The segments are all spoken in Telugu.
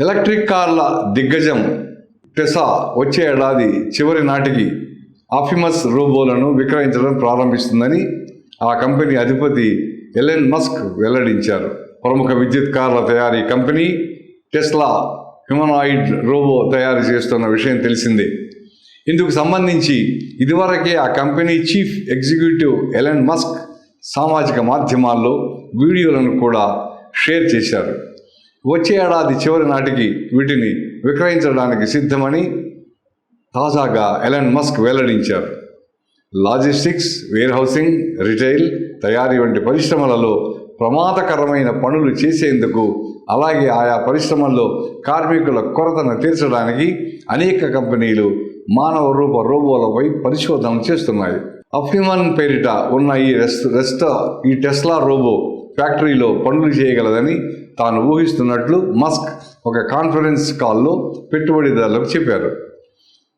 ఎలక్ట్రిక్ కార్ల దిగ్గజం టెసా వచ్చే ఏడాది చివరి నాటికి ఆఫిమస్ రోబోలను విక్రయించడం ప్రారంభిస్తుందని ఆ కంపెనీ అధిపతి ఎలెన్ మస్క్ వెల్లడించారు. ప్రముఖ విద్యుత్ కార్ల తయారీ కంపెనీ టెస్లా హ్యూమనాయిడ్ రోబో తయారు చేస్తున్న విషయం తెలిసిందే. ఇందుకు సంబంధించి ఇదివరకే ఆ company chief executive Elon Musk సామాజిక మాధ్యమాల్లో వీడియోలను కూడా షేర్ చేశారు. వచ్చే ఏడాది చివరి నాటికి వీటిని విక్రయించడానికి సిద్ధమని తాజాగా ఎలెన్ మస్క్ వెల్లడించారు. లాజిస్టిక్స్ వేర్హౌసింగ్ రిటైల్ తయారీ వంటి పరిశ్రమలలో ప్రమాదకరమైన పనులు చేసేందుకు అలాగే ఆయా పరిశ్రమల్లో కార్మికుల కొరతను తీర్చడానికి అనేక కంపెనీలు మానవ రూప రోబోలపై పరిశోధనలు చేస్తున్నాయి. అఫ్నిమన్ పేరిట ఉన్న ఈ రెస్ట్ రెస్ట్ ఈ టెస్లా రోబో ఫ్యాక్టరీలో పనులు చేయగలదని తాను ఊహిస్తున్నట్లు మస్క్ ఒక కాన్ఫరెన్స్ కాల్లో పెట్టుబడిదారులకు చెప్పారు.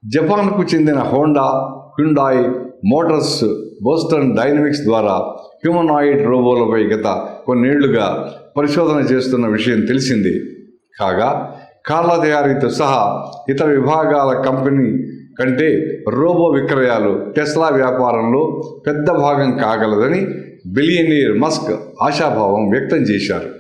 జపాన్కు చెందిన Honda Hyundai Motors Boston Dynamics ద్వారా హ్యూమనాయిడ్ రోబోలపై గత కొన్నేళ్ళుగా పరిశోధన చేస్తున్న విషయం తెలిసింది. కాగా కార్ల తయారీతో సహా ఇతర విభాగాల కంపెనీ కంటే రోబో విక్రయాలు టెస్లా వ్యాపారంలో పెద్ద భాగం కాగలదని బిలియనీర్ మస్క్ ఆశాభావం వ్యక్తం చేశారు.